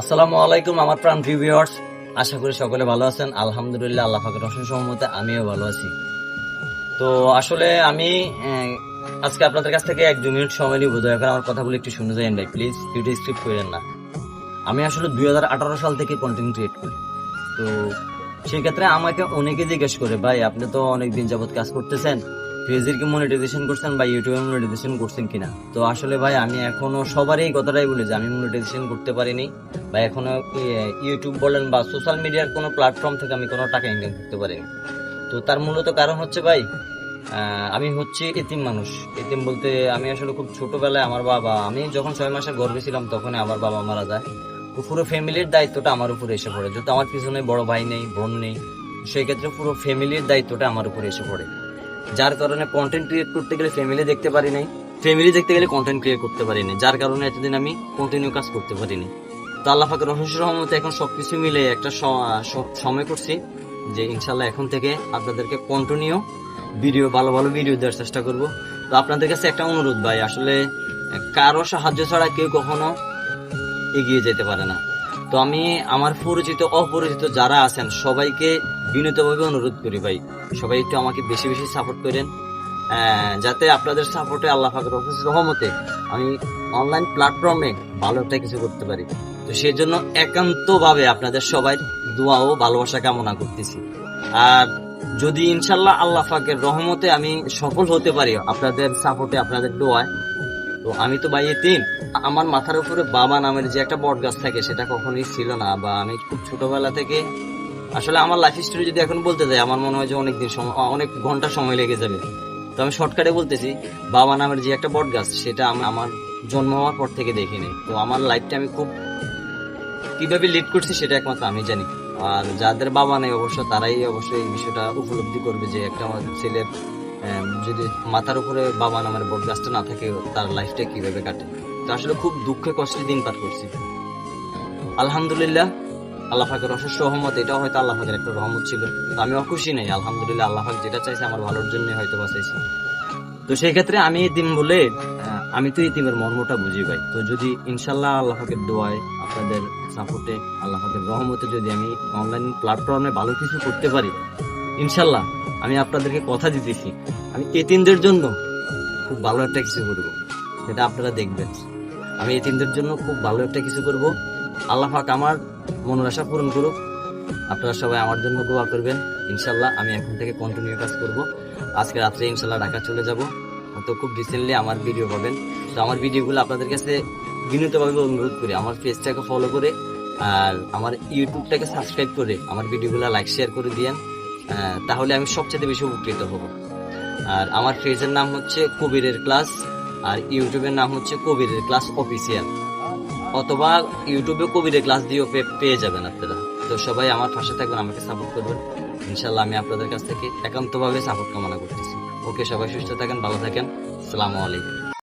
আসসালামু আলাইকুম, আমার প্রাণ ভিউয়ার্স আশা করি সকলে ভালো আছেন। আলহামদুলিল্লাহ, আল্লাহ পাকের অসীম সহমতে আমিও ভালো আছি। তো আসলে আমি আজকে আপনাদের কাছ থেকে এক দু মিনিট সময় নিব। দয়া করে আমার কথাগুলো একটু শুনে যাবেন ভাই প্লিজ ভিডিও স্ক্রিপ্ট করেন না। আমি আসলে দু হাজার আঠেরো সাল থেকে কন্টেন্ট ক্রিয়েট করি। তো সেই ক্ষেত্রে আমাকে অনেকে জিজ্ঞেস করে, ভাই, আপনি তো অনেক দিন যাবত কাজ করতেছেন। ফেসের কি মনিটাইজেশন করছেন বা ইউটিউবে মনিটাইজেশন করছেন কিনা? তো আসলে ভাই, আমি এখনও সবারই এই কথাটাই বলি যে, আমি মনিটাইজেশন করতে পারিনি বা এখনও ইউটিউব বলেন বা সোশ্যাল মিডিয়ার কোনো প্ল্যাটফর্ম থেকে আমি কোনো টাকা ইনকাম করতে পারিনি। তো তার মূলত কারণ হচ্ছে ভাই আমি হচ্ছে এতিম মানুষ। এতিম বলতে আমি আসলে খুব ছোটবেলায় আমার বাবা, আমি যখন ছয় মাসের গর্ভে ছিলাম তখন আমার বাবা মারা যায়। তো পুরো ফ্যামিলির দায়িত্বটা আমার উপরে এসে পড়ে। যেহেতু আমার পিছনে বড় ভাই নেই, বোন নেই সেই ক্ষেত্রে পুরো ফ্যামিলির দায়িত্বটা আমার উপরে এসে পড়ে। যার কারণে কন্টেন্ট ক্রিয়েট করতে গেলে ফ্যামিলি দেখতে পারি নাই। ফ্যামিলি দেখতে গেলে কন্টেন্ট ক্রিয়েট করতে পারি নাই। যার কারণে এতদিন আমি কন্টিনিউ কাজ করতে পারিনি তো আল্লাহ রহস্য রহমতে এখন সবকিছু মিলে একটা সময় করছি যে ইনশাল্লাহ এখন থেকে আপনাদেরকে কন্টিনিউ ভিডিও ভালো ভালো ভিডিও দেওয়ার চেষ্টা করব। তো আপনাদের কাছে একটা অনুরোধ ভাই, আসলে কারও সাহায্য ছাড়া কেউ কখনো এগিয়ে যেতে পারে না। তো আমি আমার পরিচিত, অপরিচিত যারা আছেন, সবাইকে বিনীতভাবে অনুরোধ করি ভাই। সবাই একটু আমাকে বেশি বেশি সাপোর্ট করেন। যাতে আপনাদের সাপোর্টে আল্লাহ অফিস রহমতে আমি অনলাইন প্ল্যাটফর্মে ভালো একটা কিছু করতে পারি। তো সেই জন্য একান্তভাবে আপনাদের সবাই দোয়া ও ভালোবাসা কামনা করতেছি। আর যদি ইনশাল্লাহ আল্লাহ ফাকের রহমতে আমি সফল হতে পারি আপনাদের সাপোর্টে আপনাদের দোয়ায়, তো আমি তো ভাই তিন আমার মাথার উপরে বাবা নামের যে একটা বট গাছ থাকে, সেটা কখনোই ছিল না। বা আমি খুব ছোটবেলা থেকে, আসলে আমার লাইফ স্টোরি যদি এখন বলতে যাই, আমার মনে হয় যে অনেক দিন সময়, অনেক ঘণ্টা সময় লেগে যাবে। তো আমি শর্টকাটে বলতেছি, বাবা নামের যে একটা বট গাছ, সেটা আমি আমার জন্ম হওয়ার পর থেকে দেখিনি। তো আমার লাইফটা আমি খুব কীভাবে লিড করছি, সেটা একমাত্র আমি জানি। আর যাদের বাবা নেই অবশ্য, তারাই অবশ্যই এই বিষয়টা উপলব্ধি করবে যে একটা আমার ছেলের যদি মাথার উপরে বাবা নামের বট গাছটা না থাকে, তার লাইফটা কীভাবে কাটে। তো আসলে খুব দুঃখে কষ্টে দিন পার করছি। আলহামদুলিল্লাহ, আল্লাহ পাকের অশেষ রহমত, এটাও হয়তো আল্লাহ পাকের একটা রহমত ছিল। তো আমি অখুশি নেই, আলহামদুলিল্লাহ, আল্লাহ পাক যেটা চাইছে আমার ভালোর জন্য হয়তো বাঁচাইছে। তো সেই ক্ষেত্রে আমি এতিম বলে আমি তো ইতিমের মর্মটা বুঝি ভাই। তো যদি ইনশাল্লাহ আল্লাহ পাকের দোয়ায়, আপনাদের সাপোর্টে, আল্লাহ পাকের রহমতে যদি আমি অনলাইন প্ল্যাটফর্মে ভালো কিছু করতে পারি, ইনশাল্লাহ আমি আপনাদেরকে কথা দিতেছি। আমি এতিমদের জন্য খুব ভালো একটা কিছু করব। সেটা আপনারা দেখবেন। আমি এতিমদের জন্য খুব ভালো একটা কিছু করব। আল্লাহ পাক আমার মনের আশা পূরণ করুক। আপনারা সবাই আমার জন্য দোয়া করবেন। ইনশাল্লাহ আমি এখন থেকে কন্টিনিউ কাজ করব। আজকে রাত্রে ইনশাল্লাহ ঢাকা চলে যাব। তো খুব রিসেন্টলি আমার ভিডিও পাবেন। তো আমার ভিডিওগুলো আপনাদের কাছে বিনীতভাবে অনুরোধ করি। আমার পেজটাকে ফলো করে আর আমার ইউটিউবটাকে সাবস্ক্রাইব করে আমার ভিডিওগুলো লাইক শেয়ার করে দিয়েন। তাহলে আমি সবচেয়ে বেশি উপকৃত হব। আর আমার পেজের নাম হচ্ছে কবিরের ক্লাস আর ইউটিউবের নাম হচ্ছে কবিরের ক্লাস অফিসিয়াল। অথবা ইউটিউবে কবিরের ক্লাস দিয়েও পেয়ে যাবেন আপনারা। তো সবাই আমার পাশে থাকবেন, আমাকে সাপোর্ট করবেন। ইনশাল্লাহ আমি আপনাদের কাছ থেকে একান্তভাবে সাপোর্ট কামনা করতেছি। ওকে সবাই সুস্থ থাকেন, ভালো থাকেন। সালামু আলাইকুম।